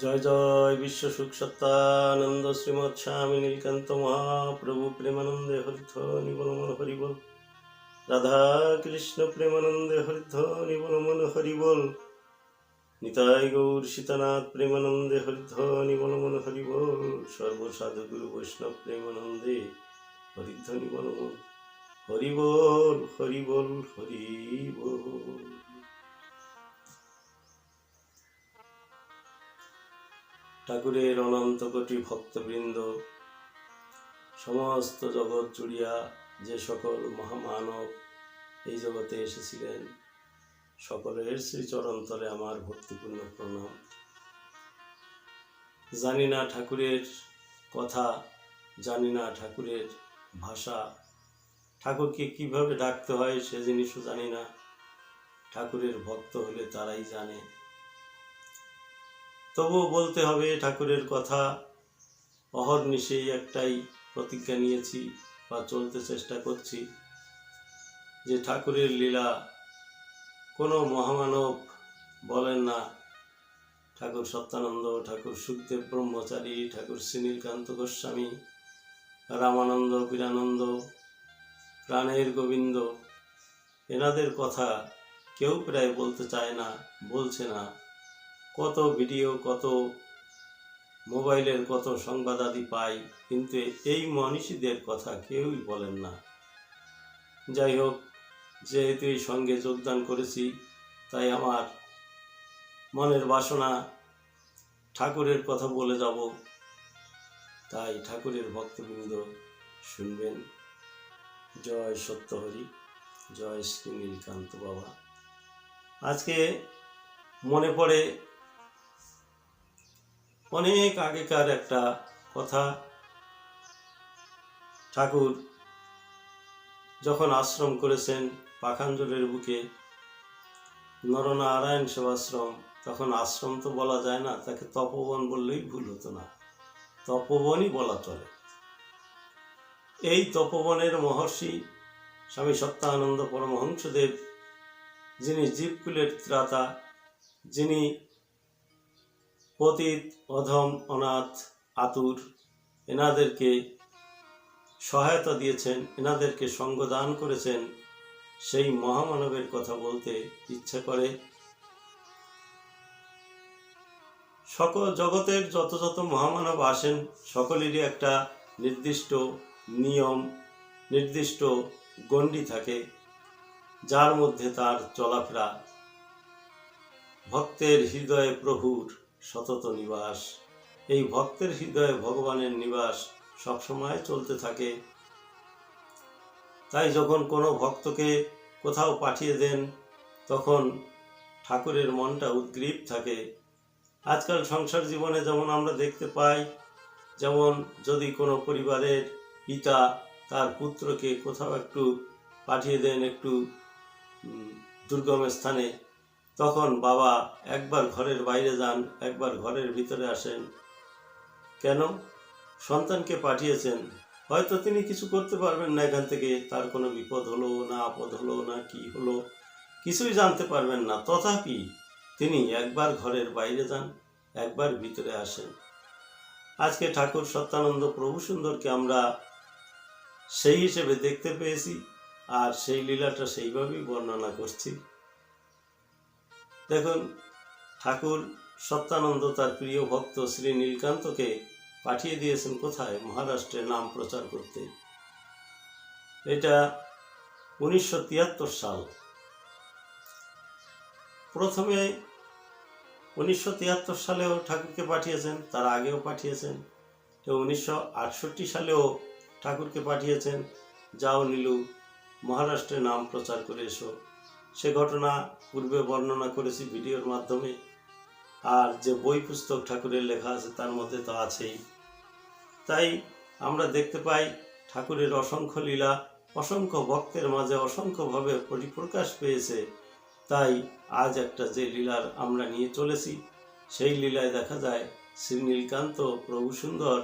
জয় জয় বিশ্ব সুখ সত্তানন্দ শ্রীমৎ স্বামী নীলকান্ত মহাপ্রভু প্রেমানন্দে হরিধ নিবল মন হরিবল। রাধা কৃষ্ণ প্রেমানন্দে হরিধ নিবল মন হরিবল। নিতাই গৌর সীতানাথ প্রেমানন্দে হরিধ নিবল মন হরিবল। সর্বসাধু গুরু বৈষ্ণব প্রেমানন্দে হরিধ নিবল মন। হরিবল হরিবল হরিবল। ঠাকুরের অনন্ত কোটি ভক্তবৃন্দ, সমস্ত জগৎ জুড়িয়া যে সকল মহামানব এই জগতে এসেছিলেন, সকলের শ্রীচরণতলে আমার ভক্তিপূর্ণ প্রণাম। জানি না ঠাকুরের কথা, জানি না ঠাকুরের ভাষা। ঠাকুরকে কীভাবে ডাকতে হয় সে জিনিসও জানি না। ঠাকুরের ভক্ত হলে তারাই জানে। তবুও বলতে হবে, ঠাকুরের কথা অহর্নিশেই একটাই প্রতিজ্ঞা নিয়েছি বা চলতে চেষ্টা করছি যে ঠাকুরের লীলা কোনো মহামানব বলেন না। ঠাকুর সত্যানন্দ, ঠাকুর সুখদেব ব্রহ্মচারী, ঠাকুর শ্রীনীলকান্ত গোস্বামী, রামানন্দ বীরানন্দ প্রাণের গোবিন্দ, এনাদের কথা কেউ প্রায় বলতে চায় না, বলছে না। কত ভিডিও, কত মোবাইলের কত সংবাদ আদি পাই, কিন্তু এই মনীষীদের কথা কেউই বলেন না। যাই হোক, যেহেতু এই সঙ্গে যোগদান করেছি, তাই আমার মনের বাসনা ঠাকুরের কথা বলে যাব। তাই ঠাকুরের ভক্তবৃন্দ শুনবেন। জয় সত্যহরি, জয় শ্রী নীলকান্ত বাবা। আজকে মনে পড়ে অনেক আগেকার একটা কথা। ঠাকুর যখন আশ্রম করেছেন পাখাঞ্জলের বুকে, নরনারায়ণ সেবাশ্রম, তখন আশ্রম তো বলা যায় না, তাকে তপবন বললেই ভুল হতো না। তপবনই বলা চলে। এই তপবনের মহর্ষি স্বামী সত্যানন্দ পরমহংসদেব, যিনি জীবকুলের ত্রাতা, যিনি পতিত, অধম, অনাথ, আতুর, এনাদেরকে সহায়তা দিয়েছেন, এনাদেরকে সঙ্গ দান করেছেন, সেই মহামানবের কথা বলতে ইচ্ছা করে। সকল জগতের যত যত মহামানব আসেন, সকলেরই একটা নির্দিষ্ট নিয়ম, নির্দিষ্ট গণ্ডি থাকে, যার মধ্যে তার চলাফেরা ভক্তের হৃদয়ে প্রভুর সতত নিবাস। এই ভক্তের হৃদয়ে ভগবানের নিবাস সবসময় চলতে থাকে। তাই যখন কোনো ভক্তকে কোথাও পাঠিয়ে দেন, তখন ঠাকুরের মনটা উদ্গ্রীব থাকে। আজকাল সংসার জীবনে যেমন আমরা দেখতে পাই, যেমন যদি কোনো পরিবারের পিতা তার পুত্রকে কোথাও একটু পাঠিয়ে দেন, একটু দুর্গম স্থানে তখন বাবা একবার ঘরের বাইরে যান, একবার ঘরের ভিতরে আসেন। কেন? সন্তানকে পাঠিয়েছেন। হয়তো তিনি কিছু করতে পারবেন না এখান থেকে। তার কোনো বিপদ হলো না আপদ হলো না কি হলো কিছুই জানতে পারবেন না। তথাপি তিনি একবার ঘরের বাইরে যান, একবার ভিতরে আসেন। আজকে ঠাকুর সত্যানন্দ প্রভু সুন্দরকে আমরা সেই হিসেবে দেখতে পেয়েছি আর সেই লীলাটা সেইভাবেই বর্ণনা করছি। দেখুন, ঠাকুর সত্যানন্দ তার প্রিয় ভক্ত শ্রী নীলকান্তকে পাঠিয়ে দিয়েছেন কোথায়? মহারাষ্ট্রে নাম প্রচার করতে। এটা উনিশশো তিয়াত্তর সাল। প্রথমে উনিশশো তিয়াত্তর সালেও ঠাকুরকে পাঠিয়েছেন, তার আগেও পাঠিয়েছেন। তো উনিশশো সালেও ঠাকুরকে পাঠিয়েছেন। যাও নীলু, মহারাষ্ট্রে নাম প্রচার করে এসো। সে ঘটনা পূর্বে বর্ণনা করেছি ভিডিওর মাধ্যমে। আর যে বই পুস্তক ঠাকুরের লেখা আছে, তার মধ্যে তো আছেই। তাই আমরা দেখতে পাই ঠাকুরের অসংখ্য লীলা, অসংখ্য ভক্তের মাঝে অসংখ্যভাবে পরিপ্রকাশ পেয়েছে। তাই আজ একটা যে লীলার আমরা নিয়ে চলেছি, সেই লীলায় দেখা যায় শ্রী নীলকান্ত প্রভু সুন্দর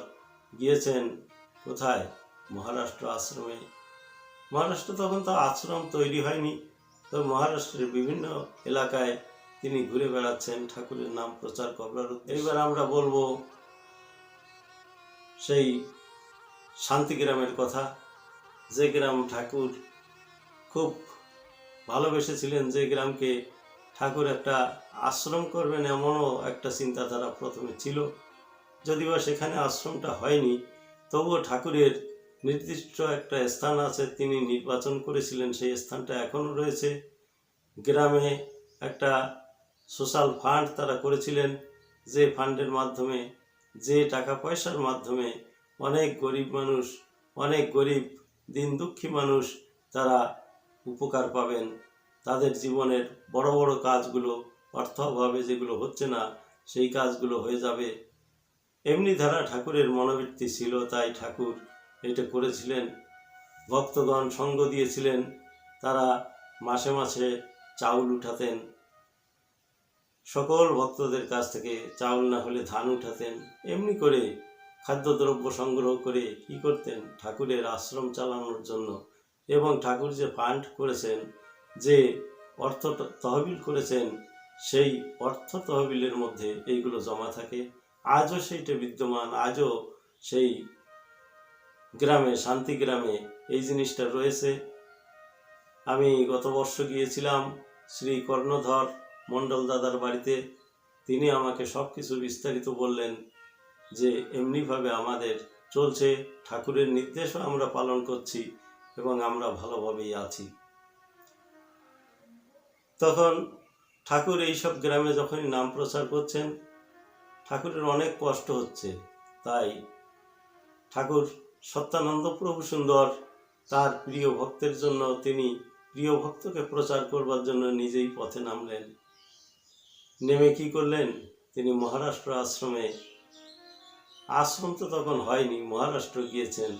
গিয়েছেন কোথায়? মহারাষ্ট্র আশ্রমে। মহারাষ্ট্র তখন তো আশ্রম তৈরি হয়নি। তো মহারাষ্ট্রের বিভিন্ন এলাকায় তিনি ঘুরে বেড়াচ্ছেন, ঠাকুরের নাম প্রচার করবার। এইবার আমরা বলব সেই শান্তিগ্রামের কথা যে গ্রাম ঠাকুর খুব ভালোবেসেছিলেন, যে গ্রামকে ঠাকুর একটা আশ্রম করবেন এমনও একটা চিন্তাধারা প্রথমে ছিল যদিও সেখানে আশ্রমটা হয়নি, তবুও ঠাকুরের নির্দিষ্ট একটা স্থান আছে তিনি নির্বাচন করেছিলেন, সেই স্থানটা এখনও রয়েছে। গ্রামে একটা সোশ্যাল ফান্ড তারা করেছিলেন, যে ফান্ডের মাধ্যমে, যে টাকা পয়সার মাধ্যমে অনেক গরিব মানুষ, অনেক গরিব, দিন দুঃখী মানুষ তারা উপকার পাবেন। তাদের জীবনের বড় বড় কাজগুলো অর্থ অভাবে যেগুলো হচ্ছে না, সেই কাজগুলো হয়ে যাবে। এমনি ধারা ঠাকুরের মনোবৃত্তি ছিল, তাই ঠাকুর এটা করেছিলেন। ভক্তগণ সঙ্গ দিয়েছিলেন। তারা মাসে মাসে চাউল উঠাতেন। সকল ভক্তদের কাছ থেকে চাউল না হলে ধান উঠাতেন। এমনি করে খাদ্যদ্রব্য সংগ্রহ করে কি করতেন? ঠাকুরের আশ্রম চালানোর জন্য। এবং ঠাকুর যে ফান্ড করেছেন, যে অর্থ তহবিল করেছেন, সেই অর্থ তহবিলের মধ্যে এইগুলো জমা থাকে। আজও সেইটা বিদ্যমান। আজও সেই গ্রামে, শান্তি গ্রামে এই জিনিসটা রয়েছে। আমি গত বর্ষ গিয়েছিলাম শ্রী কর্ণধর মণ্ডল দাদার বাড়িতে। তিনি আমাকে সব কিছু বিস্তারিত বললেন যে, এমনিভাবে আমাদের চলছে, ঠাকুরের নির্দেশও আমরা পালন করছি এবং আমরা ভালোভাবেই আছি। তখন ঠাকুর এইসব গ্রামে যখনই নাম প্রচার করছেন, ঠাকুরের অনেক কষ্ট হচ্ছে। তাই ঠাকুর সত্যানন্দ প্রভু সুন্দর তার প্রিয় ভক্তের জন্য তিনি প্রিয় ভক্তকে প্রচার করবার জন্য নিজেই পথে নামলেন। নেমে কি করলেন? তিনি মহারাষ্ট্র আশ্রমে। আশ্রম তো তখন হয়নি, মহারাষ্ট্র গিয়েছেন।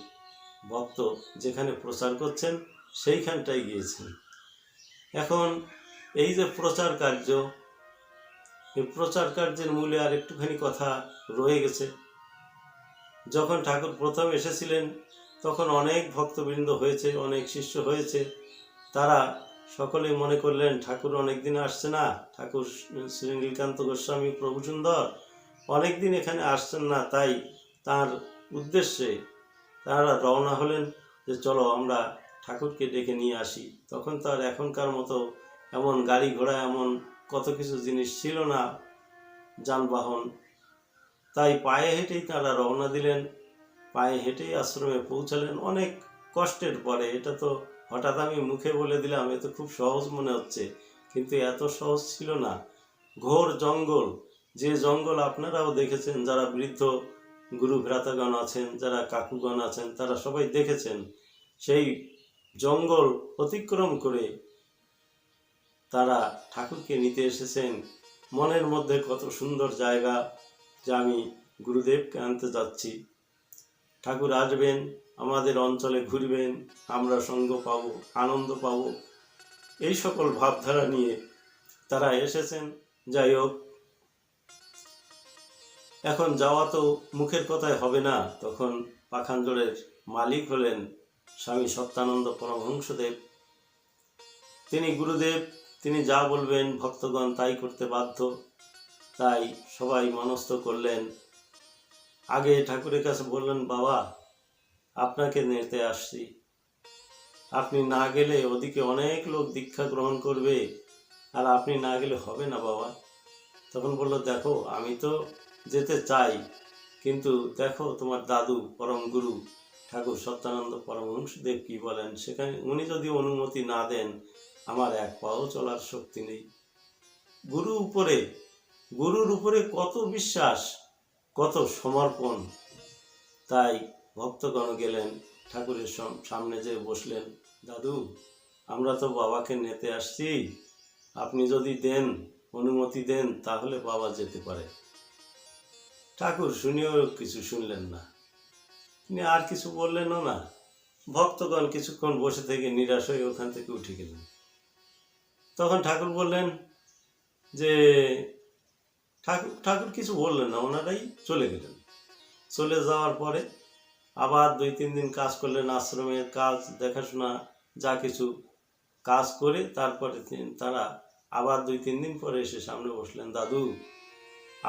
ভক্ত যেখানে প্রচার করছেন, সেইখানটায় গিয়েছেন। এখন এই যে প্রচার কার্য, এই প্রচার কার্যের মূলে আর একটুখানি কথা রয়ে গেছে। যখন ঠাকুর প্রথম এসেছিলেন, তখন অনেক ভক্তবৃন্দ হয়েছে, অনেক শিষ্য হয়েছে। তারা সকলে মনে করলেন, ঠাকুর অনেক দিন আসছে না। ঠাকুর শ্রী নীলকান্ত গোস্বামী প্রভু সুন্দর অনেক দিন এখানে আসছেন না। তাই তার উদ্দেশ্যে তারা রওনা হলেন যে, চলো আমরা ঠাকুরকে ডেকে নিয়ে আসি। তখন তার এখনকার মতো এমন গাড়ি ঘোড়া, এমন কত কিছু জিনিস ছিল না, যানবাহন তাই পায়ে হেঁটেই তারা রওনা দিলেন। পায়ে হেঁটেই আশ্রমে পৌঁছালেন। অনেক কষ্টের পরে, এটা তো হঠাৎ আমি মুখে বলে দিলাম, এ তো খুব সহজ মনে হচ্ছে, কিন্তু এত সহজ ছিল না। ঘোর জঙ্গল, যে জঙ্গল আপনারাও দেখেছেন, যারা বৃদ্ধ গুরু ভ্রাতাগণ আছেন, যারা কাকুগণ আছেন, তারা সবাই দেখেছেন, সেই জঙ্গল অতিক্রম করে তারা ঠাকুরকে নিতে এসেছেন। মনের মধ্যে কত সুন্দর জায়গা যে আমি গুরুদেবকে আনতে যাচ্ছি। ঠাকুর আসবেন, আমাদের অঞ্চলে ঘুরবেন, আমরা সঙ্গ পাবো, আনন্দ পাব। এই সকল ভাবধারা নিয়ে তারা এসেছেন। যাই হোক, এখন যাওয়া তো মুখের কথায় হবে না। তখন পাখানজোড়ের মালিক হলেন স্বামী সত্যানন্দ পরমহংসদেব। তিনি গুরুদেব, তিনি যা বলবেন, ভক্তগণ তাই করতে বাধ্য। তাই সবাই মনস্থ করলেন। আগে ঠাকুরের কাছে বললেন, বাবা, আপনাকে নিতে আসছি। আপনি না গেলে ওদিকে অনেক লোক দীক্ষা গ্রহণ করবে আর আপনি না গেলে হবে না, বাবা। তখন বলল, দেখো, আমি তো যেতে চাই, কিন্তু দেখো, তোমার দাদু পরম গুরু, ঠাকুর সত্যানন্দ পরমহংসদেব কি বলেন? সেখানে উনি যদি অনুমতি না দেন, আমার এক পাও চলার শক্তি নেই। গুরু উপরে গুরুর উপরে কত বিশ্বাস, কত সমর্পণ। তাই ভক্তগণ গেলেন, ঠাকুরের সামনে যে বসলেন, দাদু, আমরা তো বাবাকে নিতে আসছি। আপনি যদি দেন, অনুমতি দেন, তাহলে বাবা যেতে পারে। ঠাকুর শুনেও কিছু শুনলেন না। তিনি আর কিছু বললেনও না। ভক্তগণ কিছুক্ষণ বসে থেকে নিরাশ হয়ে ওখান থেকে উঠে গেলেন। তখন ঠাকুর বললেন যে ঠাকুর ঠাকুর কিছু বললেন না, ওনারাই চলে গেলেন। চলে যাওয়ার পরে আবার দুই, তিন দিন কাজ করলেন, আশ্রমের কাজ, দেখাশোনা, যা কিছু কাজ করে তারপরে তারা আবার দুই, তিন দিন পরে এসে সামনে বসলেন, দাদু,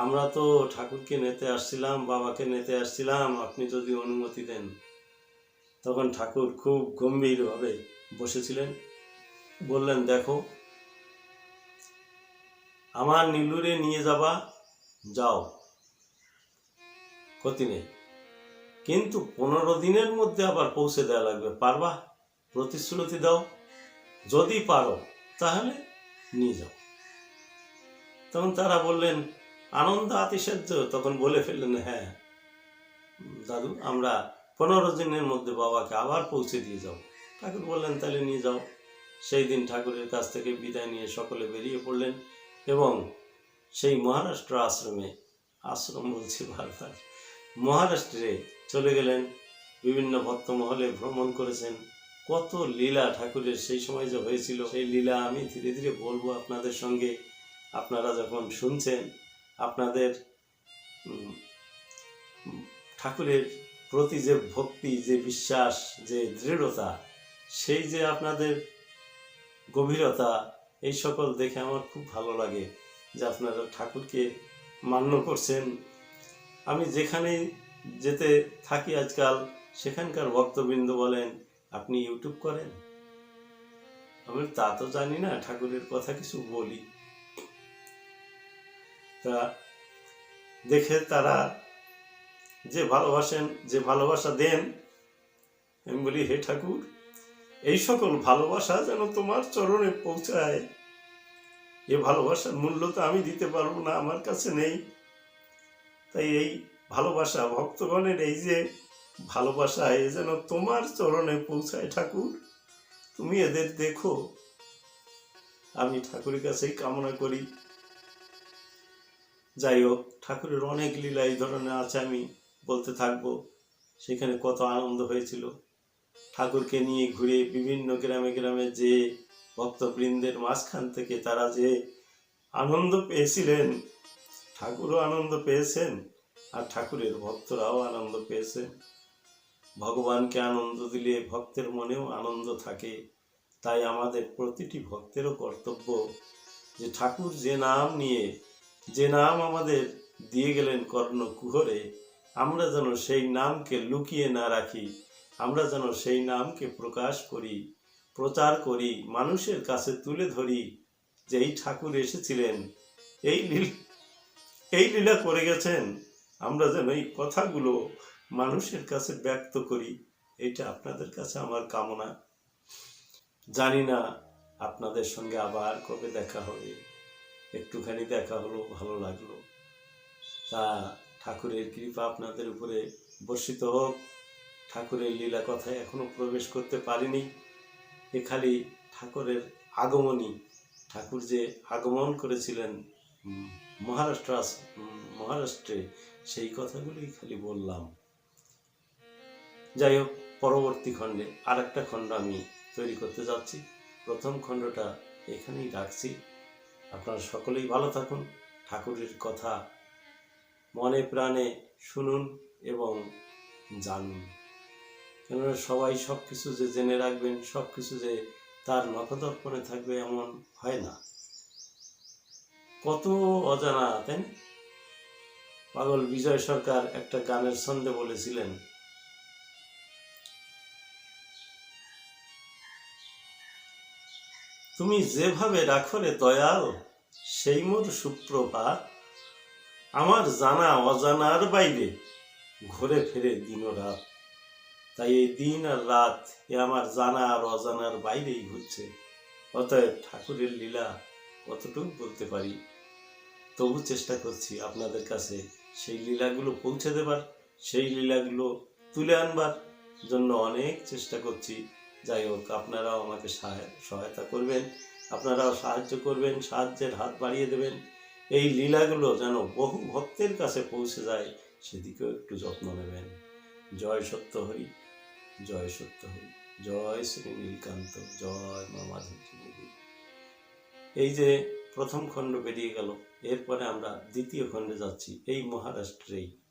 আমরা তো ঠাকুরকে নিতে আসছিলাম, বাবাকে নিতে আসছিলাম, আপনি যদি অনুমতি দেন। তখন ঠাকুর খুব গম্ভীরভাবে বসেছিলেন। বললেন, দেখো আমার নীলুরে নিয়ে যাবা, যাও। ক্ষতি নেই। কিন্তু পনেরো দিনের মধ্যে আবার পৌঁছে দেওয়া লাগবে, পারবা? প্রতিশ্রুতি দাও। যদি পারো, তাহলে নিয়ে যাও। তখন তারা বললেন, আনন্দ আতিশয্য। তখন বলে ফেললেন হ্যাঁ দাদু, আমরা পনেরো দিনের মধ্যে বাবাকে আবার পৌঁছে দিয়ে যাও ঠাকুর বললেন, তাহলে নিয়ে যাও। সেই দিন ঠাকুরের কাছ থেকে বিদায় নিয়ে সকলে বেরিয়ে পড়লেন। এবং সেই মহারাষ্ট্র আশ্রমে আশ্রম বলছি বারবার। মহারাষ্ট্রে চলে গেলেন, বিভিন্ন ভক্ত মহলে ভ্রমণ করেছেন। কত লীলা ঠাকুরের সেই সময় যে হয়েছিল, সেই লীলা আমি ধীরে ধীরে বলব আপনাদের সঙ্গে। আপনারা যখন শুনছেন, আপনাদের ঠাকুরের প্রতি যে ভক্তি, যে বিশ্বাস, যে দৃঢ়তা, সেই যে আপনাদের গভীরতা এই সকল দেখে আমার খুব ভালো লাগে যে আপনারা ঠাকুরকে মান্য করছেন। আমি যেখানেই যেতে থাকি আজকাল, সেখানকার ভক্তবৃন্দ বলেন, আপনি ইউটিউব করেন? আমি তা তো জানি না, ঠাকুরের কথা কিছু বলি। তা দেখে তারা যে ভালোবাসেন, যে ভালোবাসা দেন, আমি বলি, হে ঠাকুর এই সকল ভালোবাসা যেন তোমার চরণে পৌঁছায়। এ ভালোবাসার মূল্য তো আমি দিতে পারব না, আমার কাছে নেই। তাই এই ভালোবাসা ভক্তগণের এই যে ভালোবাসা, এ যেন তোমার চরণে পৌঁছায় ঠাকুর। তুমি এদের দেখো। আমি ঠাকুরের কাছেই কামনা করি। যাই হোক, ঠাকুরের অনেক লীলা এই ধরনের আছে, আমি বলতে থাকব। সেখানে কত আনন্দ হয়েছিল। ঠাকুরকে নিয়ে ঘুরে বিভিন্ন গ্রামে গ্রামে যে ভক্তবৃন্দের মাঝখান থেকে তারা যে আনন্দ পেয়েছিলেন, ঠাকুরও আনন্দ পেয়েছেন আর ঠাকুরের ভক্তরাও আনন্দ পেয়েছেন। ভগবানকে আনন্দ দিলে ভক্তের মনেও আনন্দ থাকে। তাই আমাদের প্রতিটি ভক্তেরও কর্তব্য যে ঠাকুর যে নাম নিয়ে, যে নাম আমাদের দিয়ে গেলেন কর্ণ কুহরে আমরা যেন সেই নামকে লুকিয়ে না রাখি। আমরা যেন সেই নামকে প্রকাশ করি, প্রচার করি, মানুষের কাছে তুলে ধরি যে এই ঠাকুর এসেছিলেন। এই এই লীলা করে গেছেন। আমরা যেন এই কথাগুলো মানুষের কাছে ব্যক্ত করি। এটা আপনাদের কাছে আমার কামনা। জানি না আপনাদের সঙ্গে আবার কবে দেখা হবে। একটুখানি দেখা হলো, ভালো লাগল। তা ঠাকুরের কৃপা আপনাদের উপরে বর্ষিত হোক। ঠাকুরের লীলা কথায় এখনও প্রবেশ করতে পারিনি। এ খালি ঠাকুরের আগমনী। ঠাকুর যে আগমন করেছিলেন মহারাষ্ট্র মহারাষ্ট্রে, সেই কথাগুলোই খালি বললাম। যাই হোক, পরবর্তী খণ্ডে আর একটা খণ্ড আমি তৈরি করতে যাচ্ছি। প্রথম খণ্ডটা এখানেই রাখছি। আপনারা সকলেই ভালো থাকুন, ঠাকুরের কথা মনে প্রাণে শুনুন এবং জানুন। কেননা সবাই সব কিছু যে জেনে রাখবেন সব কিছু যে তার নখদর্পণে থাকবে এমন হয় না। কত অজানা, তাই? পাগল বিজয় সরকার একটা গানের ছন্দে বলেছিলেন, তুমি যেভাবে রাখো রে দয়াল, সেই মোর সুপ্রভাত। আমার জানা অজানার বাইরে ঘুরে ফিরে দিন রাত। তাই এই দিন আর রাত এ আমার জানা আর অজানার বাইরেই ঘুরছে অতএব ঠাকুরের লীলা কতটুকু বলতে পারি? তবু চেষ্টা করছি আপনাদের কাছে সেই লীলাগুলো পৌঁছে দেবার, সেই লীলাগুলো তুলে আনবার জন্য অনেক চেষ্টা করছি। যাই হোক, আপনারাও আমাকে সহায়তা করবেন, আপনারাও সাহায্য করবেন, সাহায্যের হাত বাড়িয়ে দেবেন। এই লীলাগুলো যেন বহু ভক্তের কাছে পৌঁছে যায়, সেদিকেও একটু যত্ন নেবেন। জয় সত্য হরি। জয় সত্য হরি জয় শ্রী নীলকান্ত, জয় মা মাধবী। এই যে প্রথম খণ্ড বেরিয়ে গেল, এরপরে আমরা দ্বিতীয় খণ্ডে যাচ্ছি, এই মহারাষ্ট্রেই